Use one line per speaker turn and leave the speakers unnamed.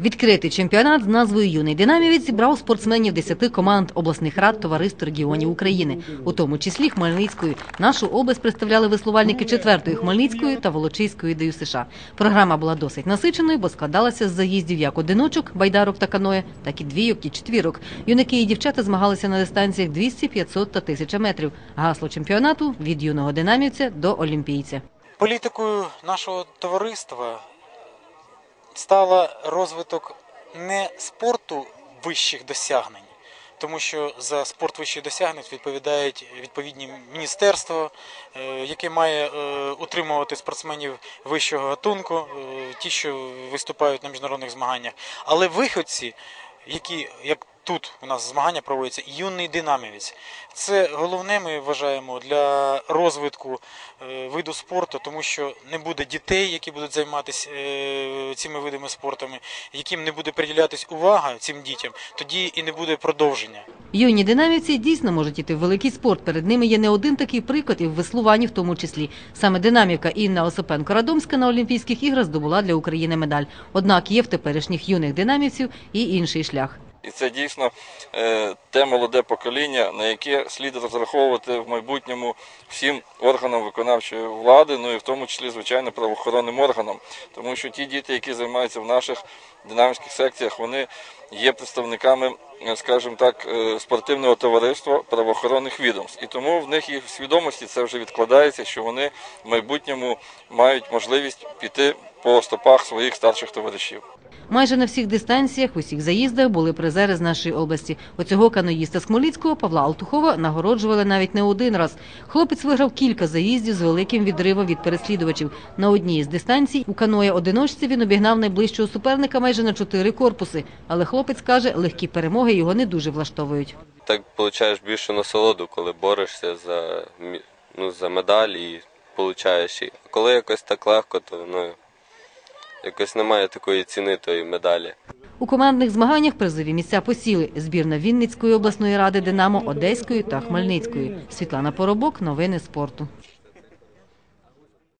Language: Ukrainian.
Відкритий чемпіонат з назвою Юний динамівець зібрав спортсменів 10 команд обласних рад товариств регіонів України, у тому числі Хмельницької. Нашу область представляли веслувальники 4-ї Хмельницької та Волочиської ДЮСШ. Програма була досить насиченою, бо складалася з заїздів як одиночок, байдарок та каное, так і двійок і четвірок. Юнаки і дівчата змагалися на дистанціях 200, 500 та 1000 метрів. Гасло чемпіонату від юного динамівця до олімпійця.
Політикою нашого товариства стала розвиток не спорту вищих досягнень, тому що за спорт вищих досягнень відповідають відповідні міністерства, е, яке має е, утримувати спортсменів вищого гатунку, е, ті, що виступають на міжнародних змаганнях. Але виходці, які як тут у нас змагання проводяться, юний динамівець. Це головне, ми вважаємо, для розвитку е, виду спорту, тому що не буде дітей, які будуть займатися е, цими видами спортами, яким не буде приділятись увага цим дітям, тоді і не буде продовження.
Юні динамівці дійсно можуть іти в великий спорт. Перед ними є не один такий приклад і в веслуванні в тому числі. Саме динамівка Інна Осипенко-Радомська на Олімпійських іграх здобула для України медаль. Однак є в теперішніх юних динамівців і інший шлях.
І це дійсно е, те молоде покоління, на яке слід розраховувати в майбутньому всім органам виконавчої влади, ну і в тому числі, звичайно, правоохоронним органам. Тому що ті діти, які займаються в наших динамівських секціях, вони є представниками, е, скажімо так, е, спортивного товариства правоохоронних відомств. І тому в них і в свідомості це вже відкладається, що вони в майбутньому мають можливість піти по стопах своїх старших товаришів.
Майже на всіх дистанціях, усіх заїздах були призери з нашої області. Оцього каноїста з Хмельницького Павла Алтухова нагороджували навіть не один раз. Хлопець виграв кілька заїздів з великим відривом від переслідувачів. На одній із дистанцій у каноє одиночці він обігнав найближчого суперника майже на чотири корпуси. Але хлопець каже, легкі перемоги його не дуже влаштовують.
так получаєш більшу насолоду, коли борешся за, ну, за медаль і получаєш коли якось так легко, то ну, якось немає такої ціни тої медалі.
У командних змаганнях призові місця посіли збірна Вінницької обласної ради Динамо, Одеської та Хмельницької. Світлана Поробок, новини спорту.